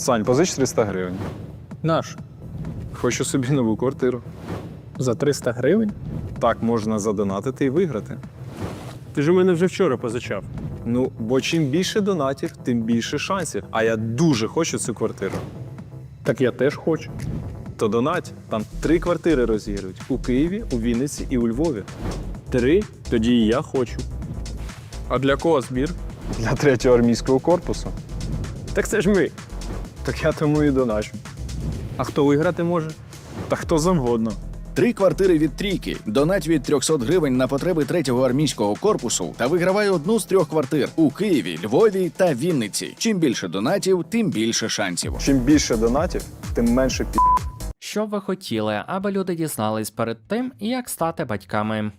Сань, позич 300 гривень. Наш Хочу собі нову квартиру. за 300 гривень. Так можна задонатити і виграти. Ти ж у мене вже вчора позичав. Ну, бо чим більше донатів, тим більше шансів. А я дуже хочу цю квартиру. Так я теж хочу. То донать, там три квартири розігрують у Києві, у Вінниці і у Львові. Три, тоді і я хочу. А для кого збір? Для третього армійського корпусу. Так це ж ми. Так я тому і доначу. А хто виграти може? Та хто завгодно. Три квартири від трійки. Донать від 300 гривень на потреби третього армійського корпусу та вигравай одну з трьох квартир у Києві, Львові та Вінниці. Чим більше донатів, тим більше шансів. Чим більше донатів, тим менше пі. Що ви хотіли, аби люди дізнались перед тим, як стати батьками?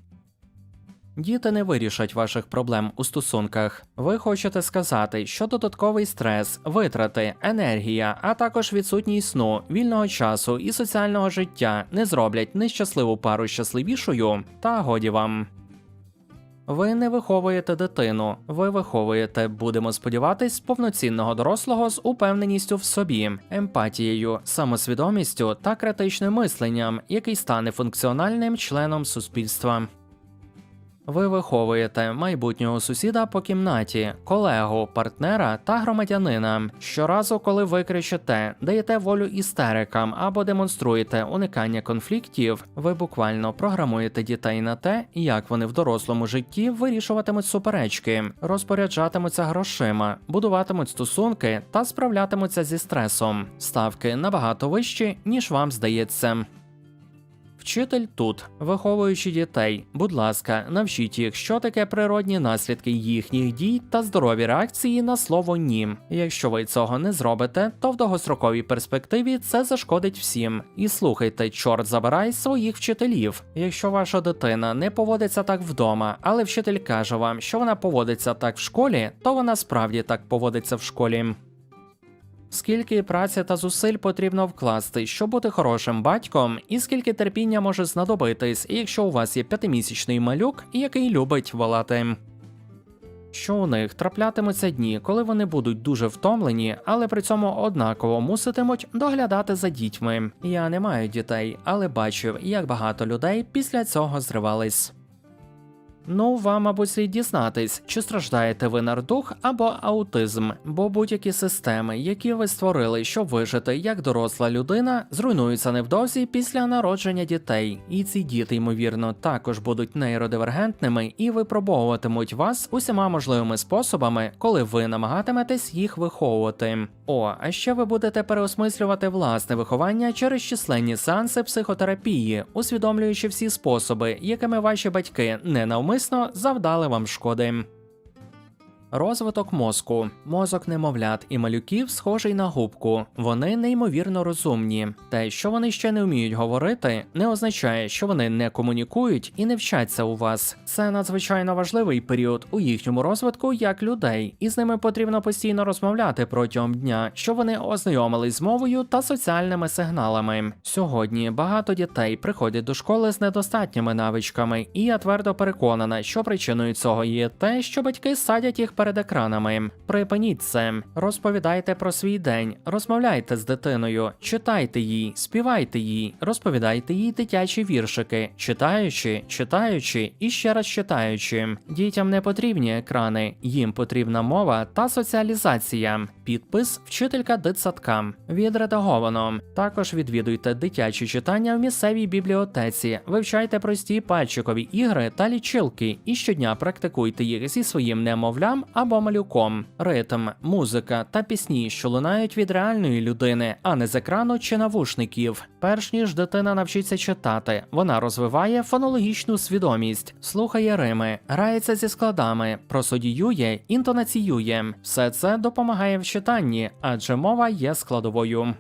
Діти не вирішать ваших проблем у стосунках. Ви хочете сказати, що додатковий стрес, витрати, енергія, а також відсутність сну, вільного часу і соціального життя не зроблять нещасливу пару щасливішою, та годі вам. Ви не виховуєте дитину, ви виховуєте, будемо сподіватись, повноцінного дорослого з упевненістю в собі, емпатією, самосвідомістю та критичним мисленням, який стане функціональним членом суспільства. Ви виховуєте майбутнього сусіда по кімнаті, колегу, партнера та громадянина. Щоразу, коли ви кричите, даєте волю істерикам або демонструєте уникання конфліктів, ви буквально програмуєте дітей на те, як вони в дорослому житті вирішуватимуть суперечки, розпоряджатимуться грошима, будуватимуть стосунки та справлятимуться зі стресом. Ставки набагато вищі, ніж вам здається. Вчитель тут, виховуючи дітей, будь ласка, навчіть їх, що таке природні наслідки їхніх дій та здорові реакції на слово ні. Якщо ви цього не зробите, то в довгостроковій перспективі це зашкодить всім. І слухайте, чорт забирай своїх вчителів. Якщо ваша дитина не поводиться так вдома, але вчитель каже вам, що вона поводиться так в школі, то вона справді так поводиться в школі. Скільки праці та зусиль потрібно вкласти, щоб бути хорошим батьком, і скільки терпіння може знадобитись, якщо у вас є п'ятимісячний малюк, який любить волати. Що у них траплятимуться дні, коли вони будуть дуже втомлені, але при цьому однаково муситимуть доглядати за дітьми. Я не маю дітей, але бачив, як багато людей після цього зривались. Ну, вам, мабуть, слід дізнатись, чи страждаєте ви на рдух або аутизм, бо будь-які системи, які ви створили, щоб вижити як доросла людина, зруйнуються невдовзі після народження дітей, і ці діти, ймовірно, також будуть нейродивергентними і випробовуватимуть вас усіма можливими способами, коли ви намагатиметесь їх виховувати. О, а ще ви будете переосмислювати власне виховання через численні сеанси психотерапії, усвідомлюючи всі способи, якими ваші батьки ненавмисно завдали вам шкоди. Розвиток мозку. Мозок немовлят і малюків схожий на губку. Вони неймовірно розумні. Те, що вони ще не вміють говорити, не означає, що вони не комунікують і не вчаться у вас. Це надзвичайно важливий період у їхньому розвитку як людей, і з ними потрібно постійно розмовляти протягом дня, щоб вони ознайомились з мовою та соціальними сигналами. Сьогодні багато дітей приходять до школи з недостатніми навичками, і я твердо переконана, що причиною цього є те, що батьки садять їх перед екранами. Припиніть це, розповідайте про свій день, розмовляйте з дитиною, читайте їй, співайте їй, розповідайте їй дитячі віршики, читаючи, читаючи і ще раз читаючи. Дітям не потрібні екрани, їм потрібна мова та соціалізація. Підпис вчителька дитсадка. Відредаговано. Також відвідуйте дитячі читання в місцевій бібліотеці, вивчайте прості пальчикові ігри та лічилки і щодня практикуйте їх зі своїм немовлям або малюком. Ритм, музика та пісні, що лунають від реальної людини, а не з екрану чи навушників. Перш ніж дитина навчиться читати, вона розвиває фонологічну свідомість, слухає рими, грається зі складами, просодіює, інтонаціює. Все це допомагає в читанні, адже мова є складовою.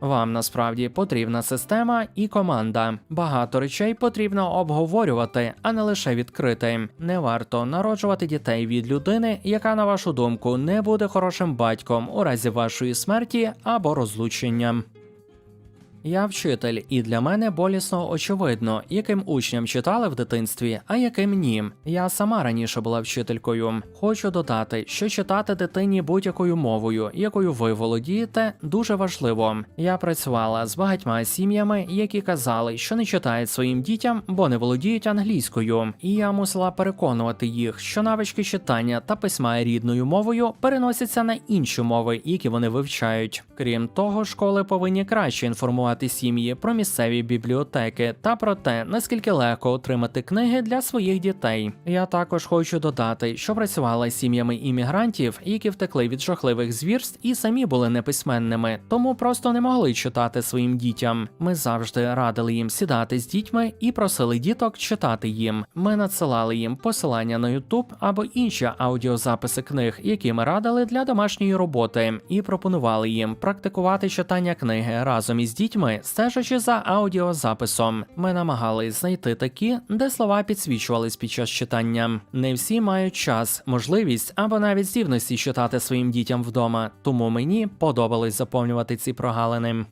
Вам насправді потрібна система і команда. Багато речей потрібно обговорювати, а не лише відкрити. Не варто народжувати дітей від людини, яка, на вашу думку, не буде хорошим батьком у разі вашої смерті або розлучення. Я вчитель, і для мене болісно очевидно, яким учням читали в дитинстві, а яким ні. Я сама раніше була вчителькою. Хочу додати, що читати дитині будь-якою мовою, якою ви володієте, дуже важливо. Я працювала з багатьма сім'ями, які казали, що не читають своїм дітям, бо не володіють англійською. І я мусила переконувати їх, що навички читання та письма рідною мовою переносяться на інші мови, які вони вивчають. Крім того, школи повинні краще інформувати сім'ї про місцеві бібліотеки та про те, наскільки легко отримати книги для своїх дітей. Я також хочу додати, що працювала з сім'ями іммігрантів, які втекли від жахливих звірств і самі були неписьменними, тому просто не могли читати своїм дітям. Ми завжди радили їм сідати з дітьми і просили діток читати їм. Ми надсилали їм посилання на YouTube або інші аудіозаписи книг, які ми радили для домашньої роботи, і пропонували їм практикувати читання книги разом із дітьми, стежачи за аудіозаписом. Ми намагались знайти такі, де слова підсвічувались під час читання. Не всі мають час, можливість або навіть здібності читати своїм дітям вдома, тому мені подобалось заповнювати ці прогалини.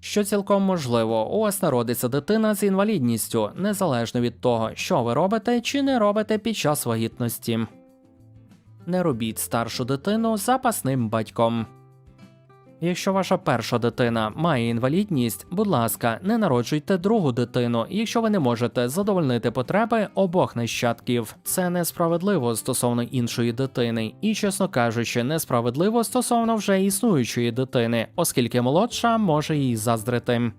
Що цілком можливо, у вас народиться дитина з інвалідністю, незалежно від того, що ви робите чи не робите під час вагітності. Не робіть старшу дитину запасним батьком. Якщо ваша перша дитина має інвалідність, будь ласка, не народжуйте другу дитину, якщо ви не можете задовольнити потреби обох нащадків. Це несправедливо стосовно іншої дитини, і, чесно кажучи, несправедливо стосовно вже існуючої дитини, оскільки молодша може їй заздрити.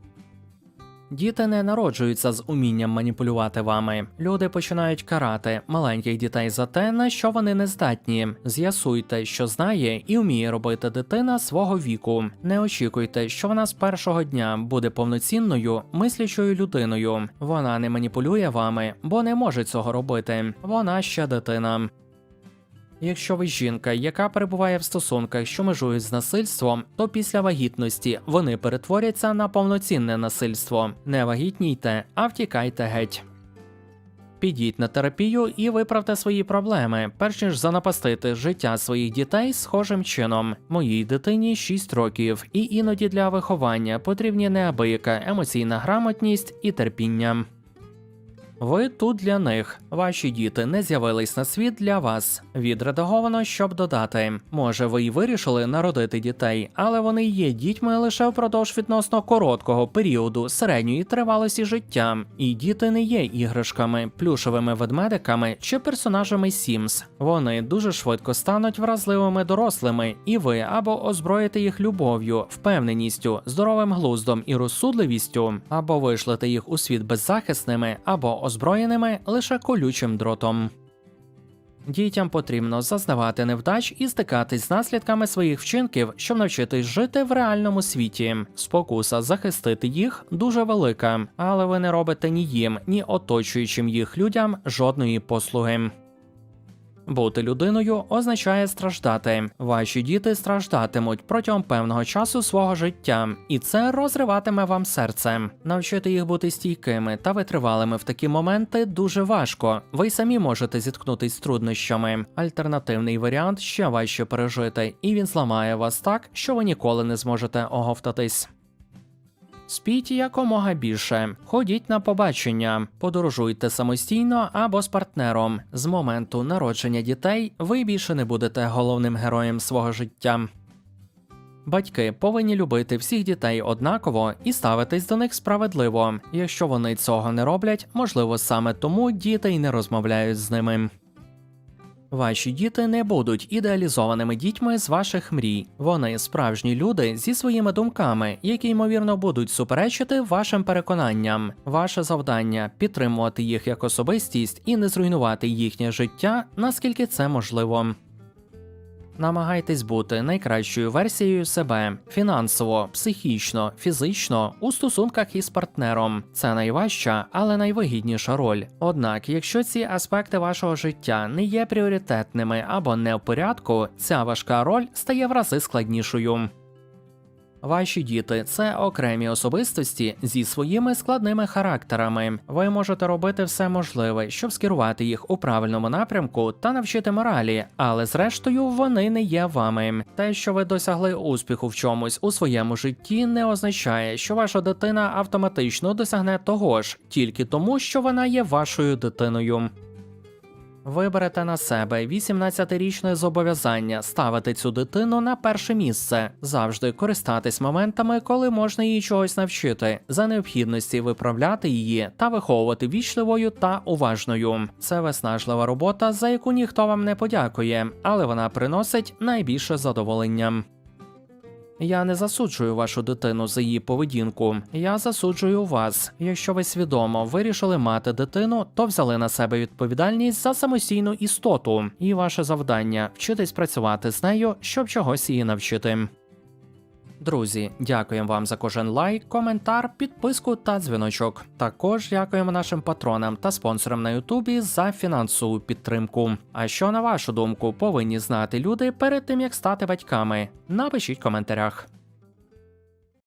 Діти не народжуються з умінням маніпулювати вами. Люди починають карати маленьких дітей за те, на що вони не здатні. З'ясуйте, що знає і вміє робити дитина свого віку. Не очікуйте, що вона з першого дня буде повноцінною, мислячою людиною. Вона не маніпулює вами, бо не може цього робити. Вона ще дитина. Якщо ви жінка, яка перебуває в стосунках, що межують з насильством, то після вагітності вони перетворяться на повноцінне насильство. Не вагітнійте, а втікайте геть. Підіть на терапію і виправте свої проблеми, перш ніж занапастити життя своїх дітей схожим чином. Моїй дитині 6 років, і іноді для виховання потрібні неабияка емоційна грамотність і терпіння. Ви тут для них. Ваші діти не з'явились на світ для вас. Відредаговано, щоб додати. Може, ви й вирішили народити дітей, але вони є дітьми лише впродовж відносно короткого періоду середньої тривалості життя. І діти не є іграшками, плюшевими ведмедиками чи персонажами Sims. Вони дуже швидко стануть вразливими дорослими, і ви або озброїте їх любов'ю, впевненістю, здоровим глуздом і розсудливістю, або вишлете їх у світ беззахисними, або озброєними лише колючим дротом. Дітям потрібно зазнавати невдач і стикатись з наслідками своїх вчинків, щоб навчитись жити в реальному світі. Спокуса захистити їх дуже велика, але ви не робите ні їм, ні оточуючим їх людям жодної послуги. Бути людиною означає страждати. Ваші діти страждатимуть протягом певного часу свого життя, і це розриватиме вам серце. Навчити їх бути стійкими та витривалими в такі моменти дуже важко. Ви самі можете зіткнутись з труднощами. Альтернативний варіант ще важче пережити, і він зламає вас так, що ви ніколи не зможете оговтатись. Спіть якомога більше, ходіть на побачення, подорожуйте самостійно або з партнером. З моменту народження дітей ви більше не будете головним героєм свого життя. Батьки повинні любити всіх дітей однаково і ставитись до них справедливо. Якщо вони цього не роблять, можливо, саме тому діти й не розмовляють з ними. Ваші діти не будуть ідеалізованими дітьми з ваших мрій. Вони справжні люди зі своїми думками, які ймовірно будуть суперечити вашим переконанням. Ваше завдання підтримувати їх як особистість і не зруйнувати їхнє життя, наскільки це можливо. Намагайтесь бути найкращою версією себе фінансово, психічно, фізично у стосунках із партнером. Це найважча, але найвигідніша роль. Однак, якщо ці аспекти вашого життя не є пріоритетними або не в порядку, ця важка роль стає в рази складнішою. Ваші діти це окремі особистості зі своїми складними характерами. Ви можете робити все можливе, щоб скерувати їх у правильному напрямку та навчити моралі, але зрештою вони не є вами. Те, що ви досягли успіху в чомусь у своєму житті, не означає, що ваша дитина автоматично досягне того ж, тільки тому, що вона є вашою дитиною. Виберете на себе 18-річне зобов'язання ставити цю дитину на перше місце, завжди користатись моментами, коли можна її чогось навчити, за необхідності виправляти її та виховувати вічливою та уважною. Це виснажлива робота, за яку ніхто вам не подякує, але вона приносить найбільше задоволення. Я не засуджую вашу дитину за її поведінку. Я засуджую вас. Якщо ви свідомо вирішили мати дитину, то взяли на себе відповідальність за самостійну істоту, і ваше завдання вчитись працювати з нею, щоб чогось її навчити. Друзі, дякуємо вам за кожен лайк, коментар, підписку та дзвіночок. Також дякуємо нашим патронам та спонсорам на Ютубі за фінансову підтримку. А що на вашу думку повинні знати люди перед тим як стати батьками? Напишіть в коментарях.